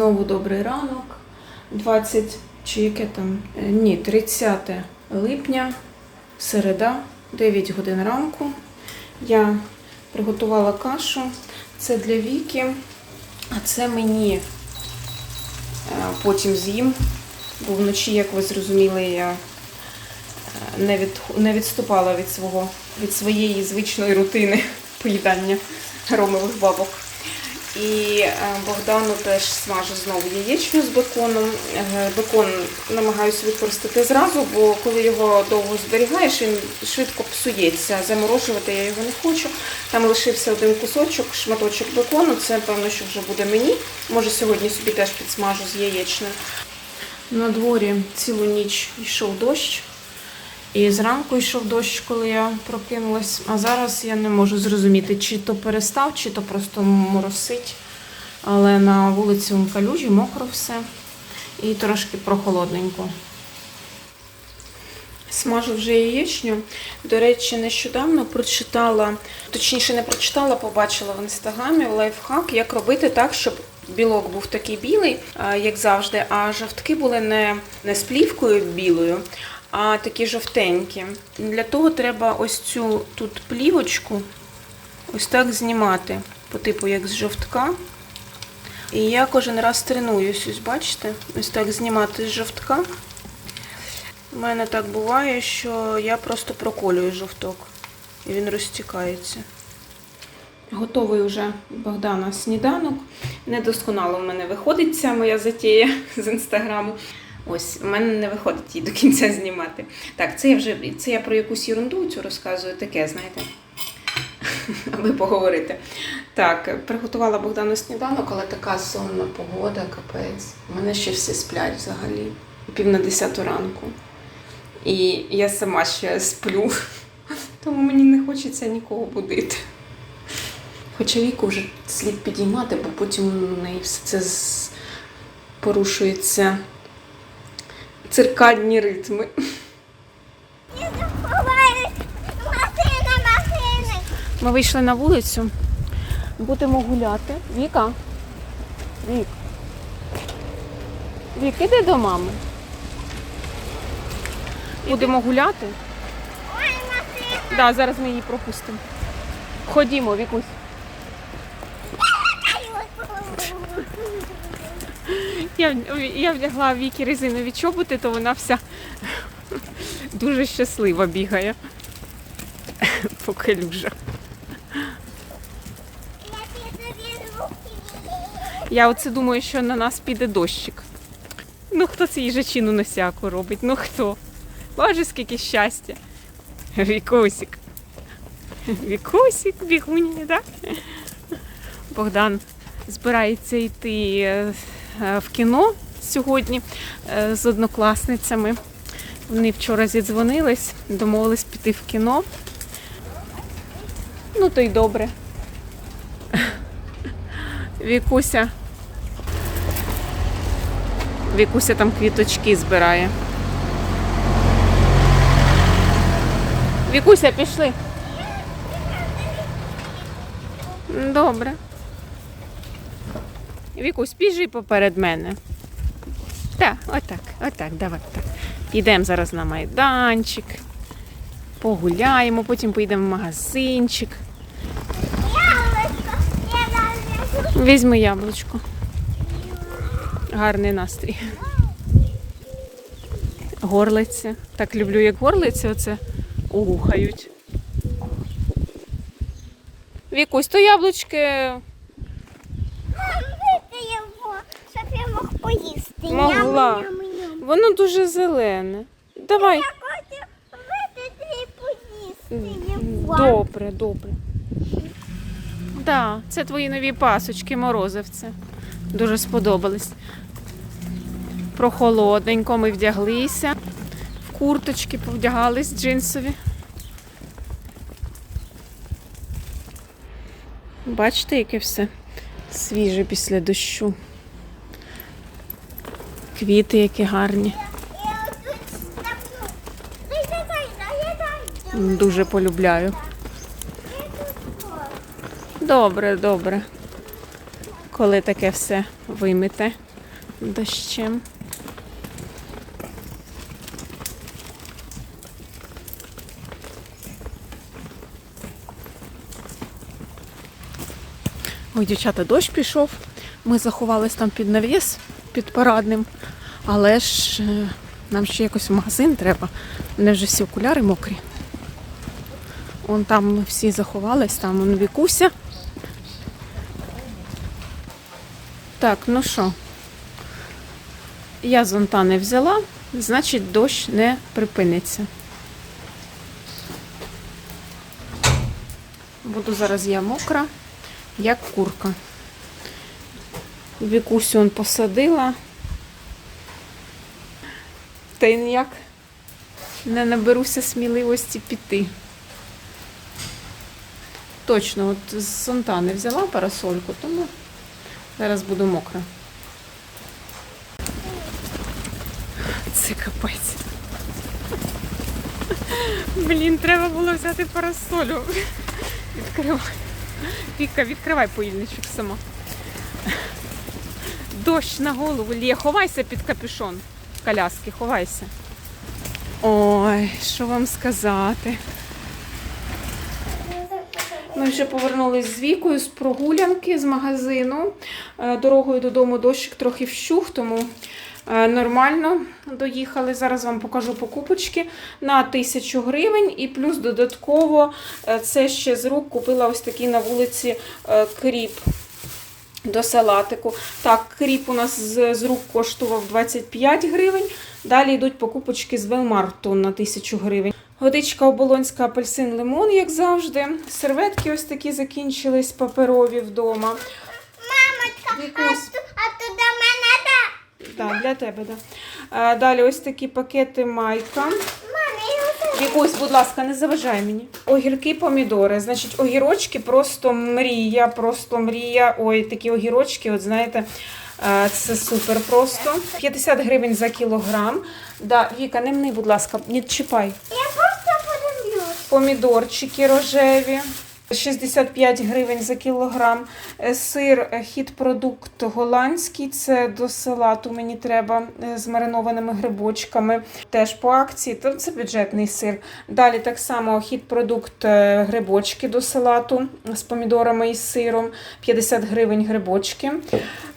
Знову добрий ранок. 20 чи яке там? Е, Ні, 30 липня, середа, 9 годин ранку. Я приготувала кашу. Це для Віки, а це мені Е, потім з'їм. Бо вночі, як ви зрозуміли, я е, не, від, не відступала від, свого, від своєї звичної рутини поїдання ромових бабок. І е, Богдану теж смажу знову яєчню з беконом. Е, Бекон намагаюся використати зразу, бо коли його довго зберігаєш, він швидко псується. Заморожувати я його не хочу. Там лишився один кусочок, шматочок бекону. Це, певно, що вже буде мені. Може, сьогодні собі теж підсмажу з яєчнею. На дворі цілу ніч йшов дощ. І зранку йшов дощ, коли я прокинулась. А зараз я не можу зрозуміти, чи то перестав, чи то просто моросить. Але на вулиці вон калюжі, мокро все. І трошки прохолодненько. Смажу вже яєчню. До речі, нещодавно прочитала, точніше, не прочитала, побачила в інстаграмі лайфхак, як робити так, щоб білок був такий білий, як завжди, а жовтки були не, не з плівкою білою, а такі жовтенькі. Для того треба ось цю тут плівочку ось так знімати, по типу як з жовтка. І я кожен раз тренуюсь, ось бачите, ось так знімати з жовтка. У мене так буває, що я просто проколюю жовток і він розтікається. Готовий уже Богдана сніданок. Недосконало в мене виходить ця моя затія з інстаграму. Ось, у мене не виходить її до кінця знімати. Так, це я вже це я про якусь ерунду цю розказую, таке, знаєте, аби поговорити. Так, приготувала Богдану сніданок, але така сонна погода, капець. У мене ще всі сплять взагалі. Пів на десяту ранку. І я сама ще сплю, тому мені не хочеться нікого будити. Хоча віку вже слід підіймати, бо потім у неї все це порушується циркадні ритми. Ми вийшли на вулицю, будемо гуляти. Віка? Вік. Вік, іди до мами. Будемо гуляти. Ой, машина! Да, зараз ми її пропустимо. Ходімо, Вікусь. Я, я вдягла Вікі резинові чоботи, то вона вся дуже щаслива бігає по калюжах. Я оце думаю, що на нас піде дощик. Ну хто це їжачину носяку робить? Ну хто? Боже, скільки щастя. Вікусик. Вікусик, бігуня, так? Богдан збирається йти е, в кіно сьогодні е, з однокласницями. Вони вчора зідзвонились, домовились піти в кіно. Ну, то й добре. Вікуся. Вікуся там квіточки збирає. Вікуся, пішли. Добре. Вікусь, біжи поперед мене. Так, отак, отак, давай так. Підемо зараз на майданчик, погуляємо, потім поїдемо в магазинчик. Яблочко! Візьми яблучко. Гарний настрій. Горлиця. Так люблю, як горлиці оце угухають. Вікусь, то яблучки. Вити його, щоб я мог поїсти. Могла. Воно дуже зелене. Давай. Я хочу випити і поїсти. Добре, добре. Да, це твої нові пасочки, морозивці. Дуже сподобались. Прохолодненько ми вдяглися. В курточки повдягались джинсові. Бачите, яке все свіже після дощу. Квіти, які гарні. Дуже полюбляю. Добре, добре. Коли таке все вимите. дощем. Ой, дівчата, дощ пішов. Ми заховались там під навіс, під парадним. Але ж е, нам ще якось в магазин треба. У мене вже всі окуляри мокрі. Вон там всі заховались, там вон Вікуся. Так, ну що, я зонта не взяла, значить дощ не припиниться. Буду зараз я мокра, як курка. Вікусю он посадила. Та й ніяк не наберуся сміливості піти. Точно, от з зонта не взяла парасольку, тому зараз буду мокра. Це капець. Блін, треба було взяти парасолю. Відкривай. Віка, відкривай поїльничок сама. Дощ на голову лє. Ховайся під капюшон коляски, ховайся. Ой, що вам сказати? Ми вже повернулись з вікою з прогулянки з магазину. Е, Дорогою додому дощик трохи вщух, тому е, нормально доїхали. Зараз вам покажу покупочки на тисячу гривень. І плюс додатково е, це ще з рук купила ось такий на вулиці кріп. До салатику. Так, кріп у нас з, з рук коштував 25 гривень. Далі йдуть покупочки з Велмарту на 1000 гривень. Водичка оболонська, апельсин, лимон, як завжди. Серветки ось такі закінчились паперові вдома. Мамочка, а, Вікусь. а да. Так, для тебе, так. Да. Далі ось такі пакети майка. Мамі, я вже Вікусь, будь ласка, не заважай мені. Огірки, помідори. Значить, огірочки просто мрія, просто мрія. Ой, такі огірочки, от знаєте, е, це супер просто. 50 гривень за кілограм. Да, Віка, не мни, будь ласка, не чіпай. Я просто подивлюсь. Помідорчики рожеві. 65 гривень за кілограм. Е, Сир е, хіт-продукт голландський. Це до салату мені треба е, з маринованими грибочками. Теж по акції. То це бюджетний сир. Далі так само хіт-продукт е, грибочки до салату з помідорами і сиром. 50 гривень грибочки.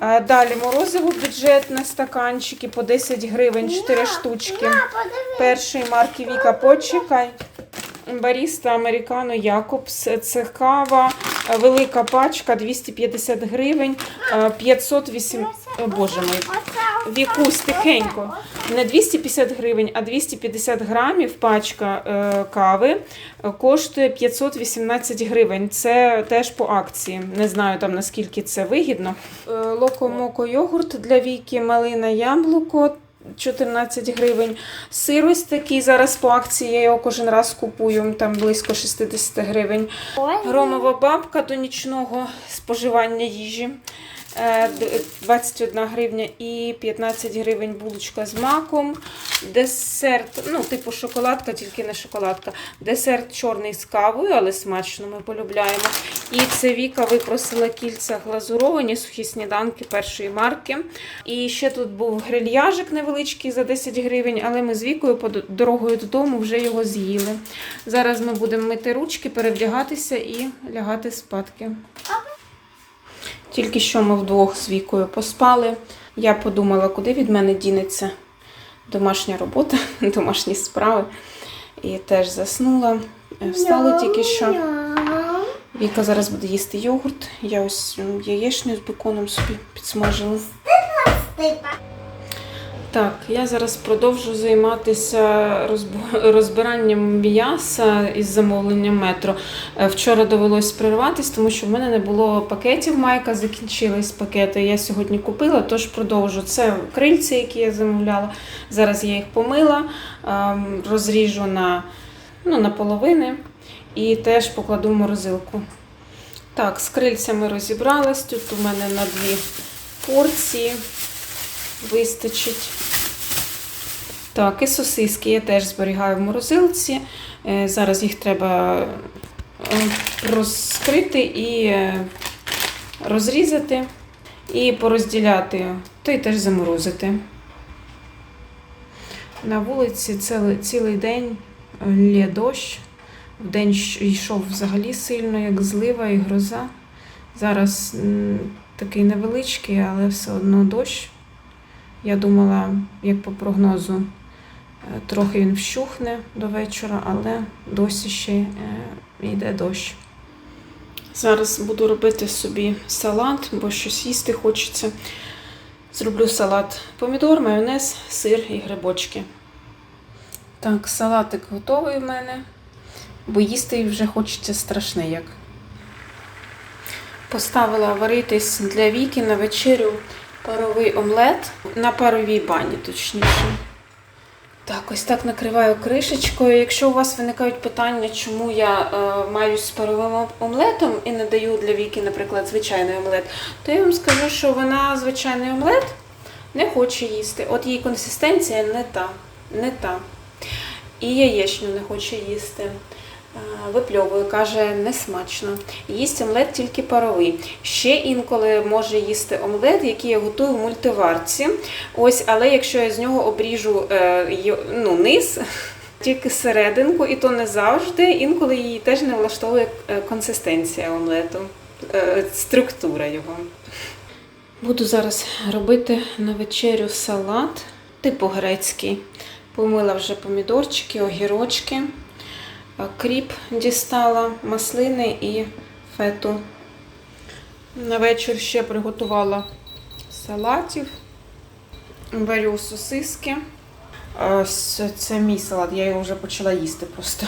Далі морозиво бюджетне стаканчики по 10 гривень 4 штучки. На. Першої марки Віка, почекай. Баріста Американо Якобс. Це кава, е, велика пачка 250 гривень, е, 508. О, Боже мій. Вікусь, тихенько. Не 250 гривень, а 250 грамів пачка е, кави е, коштує 518 гривень. Це теж по акції. Не знаю там наскільки це вигідно. Е, Локо-моко йогурт для віки, малина яблуко. 14 гривень. Сир ось такий зараз по акції, я його кожен раз купую, там близько 60 гривень. Громова бабка до нічного споживання їжі. Е, 21 гривня і 15 гривень булочка з маком. Десерт, ну, типу шоколадка, тільки не шоколадка. Десерт чорний з кавою, але смачно ми полюбляємо. І це Віка випросила кільця глазуровані, сухі сніданки першої марки. І ще тут був грильяжик невеличкий за 10 гривень, але ми з Вікою по дорогою додому вже його з'їли. Зараз ми будемо мити ручки, перевдягатися і лягати спадки. Тільки що ми вдвох з Вікою поспали. Я подумала, куди від мене дінеться домашня робота, домашні справи. І теж заснула. Е, Встала тільки що. Віка зараз буде їсти йогурт. Я ось яєчню з беконом собі підсмажила. Так, я зараз продовжу займатися розбиранням м'яса із замовленням метро. Е, Вчора довелось перерватися, тому що в мене не було пакетів. Майка закінчились пакети. Я сьогодні купила, тож продовжу. Це крильці, які я замовляла. Зараз я їх помила, ем, розріжу на, ну, на половини і теж покладу в морозилку. Так, з крильцями розібралась. Тут у мене на дві порції вистачить. Так, і сосиски я теж зберігаю в морозилці. Е, Зараз їх треба е, розкрити і е, розрізати. І порозділяти, та й теж заморозити. На вулиці цілий, цілий день лє дощ. Вдень щ- йшов взагалі сильно, як злива і гроза. Зараз такий невеличкий, але все одно дощ. Я думала, як по прогнозу, е, трохи він вщухне до вечора, але досі ще е, йде дощ. Зараз буду робити собі салат, бо щось їсти хочеться. Зроблю салат помідор, майонез, сир і грибочки. Так, салатик готовий в мене, бо їсти вже хочеться страшне як. Поставила варитись для віки на вечерю паровий омлет на паровій бані, точніше. Так, ось так накриваю кришечкою. Якщо у вас виникають питання, чому я е, маю з паровим омлетом і не даю для віки, наприклад, звичайний омлет, то я вам скажу, що вона звичайний омлет не хоче їсти. От її консистенція не та, не та. І яєчню не хоче їсти. Е, Випльовує, каже, не смачно. Їсть омлет тільки паровий. Ще інколи може їсти омлет, який я готую в мультиварці. Ось, але якщо я з нього обріжу е, ну, низ, тільки серединку, і то не завжди, інколи її теж не влаштовує е, консистенція омлету, структура його. Буду зараз робити на вечерю салат, типу грецький. Помила вже помідорчики, огірочки, кріп дістала, маслини і фету. На вечір ще приготувала салатів, варю сосиски. Це мій салат, я його вже почала їсти просто.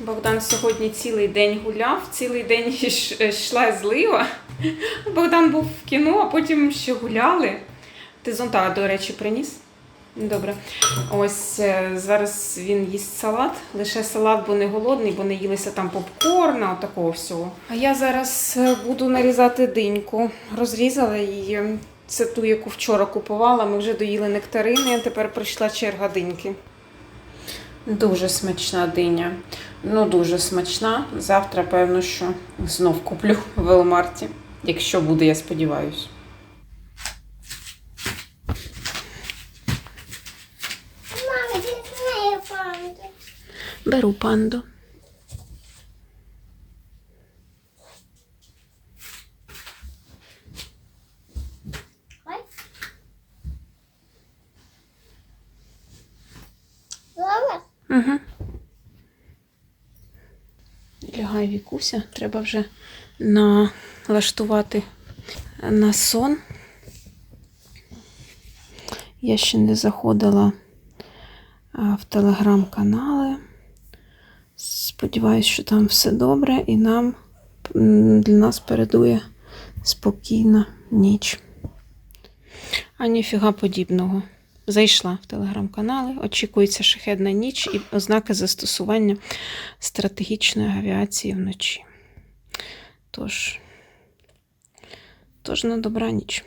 Богдан сьогодні цілий день гуляв, цілий день йшла злива. Богдан був в кіно, а потім ще гуляли. Ти зонта, до речі, приніс? Добре. Ось е, зараз він їсть салат. Лише салат, бо не голодний, бо не їлися там попкорна, такого всього. А я зараз е, буду нарізати диньку. Розрізала її. Це ту, яку вчора купувала. Ми вже доїли нектарини, а тепер прийшла черга диньки. Дуже смачна диня. Ну, дуже смачна. Завтра, певно, що знов куплю в Велмарті. Якщо буде, я сподіваюся. Мама, ти знає панду. Беру панду. Угу. Лягає Вікуся, треба вже налаштувати на сон. Я ще не заходила в телеграм-канали. Сподіваюсь, що там все добре і нам для нас передує спокійна ніч. А ніфіга подібного. Зайшла в телеграм-канали, очікується шахедна ніч і ознаки застосування стратегічної авіації вночі. Тож, тож на добраніч.